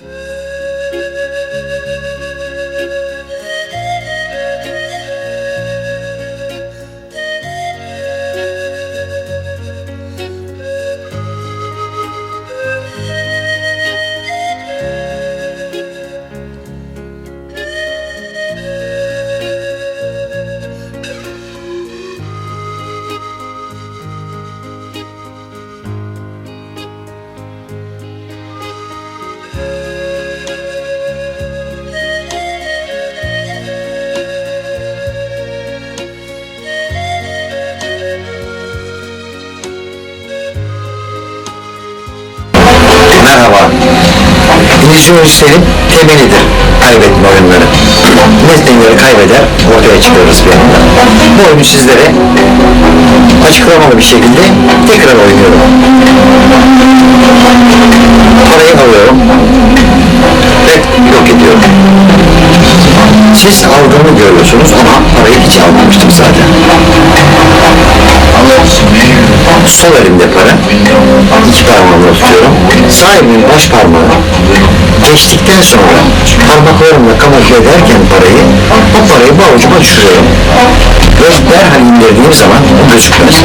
Yeah. İllüzyon senin temelidir kaybetme oyunları. Nesneleri kaybeder, ortaya çıkarırız bir anda. Bu oyunu sizlere açıklamalı bir şekilde tekrar oynuyorum. Parayı alıyorum ve yok ediyorum. Siz aldığımı görüyorsunuz ama parayı hiç almamıştım zaten. Sol elimde para, iki parmağımla tutuyorum. Sağ elimin baş parmağı geçtikten sonra parmaklarımla kamufle ederken parayı, o parayı bu avucuma düşürüyorum. Ve derhal indirdiğim zaman o gözükmez.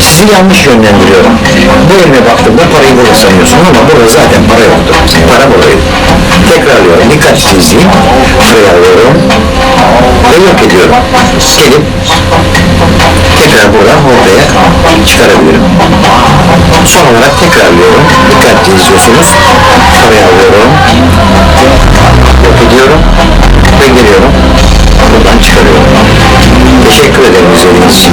Sizi yanlış yönlendiriyorum. Bu elime baktığımda parayı burada sanıyorsun ama burada zaten para yoktu. Para buradaydı. Tekrarlıyorum, dikkatli izleyin. Şuraya alıyorum ve yok ediyorum. Gelip tekrar buradan ortaya çıkarabilirim. Son olarak tekrarlıyorum görüyorsunuz. Şuraya alıyorum. Yok ediyorum. Ve geliyorum. Buradan çıkarıyorum. Teşekkür ederim izlediğiniz için.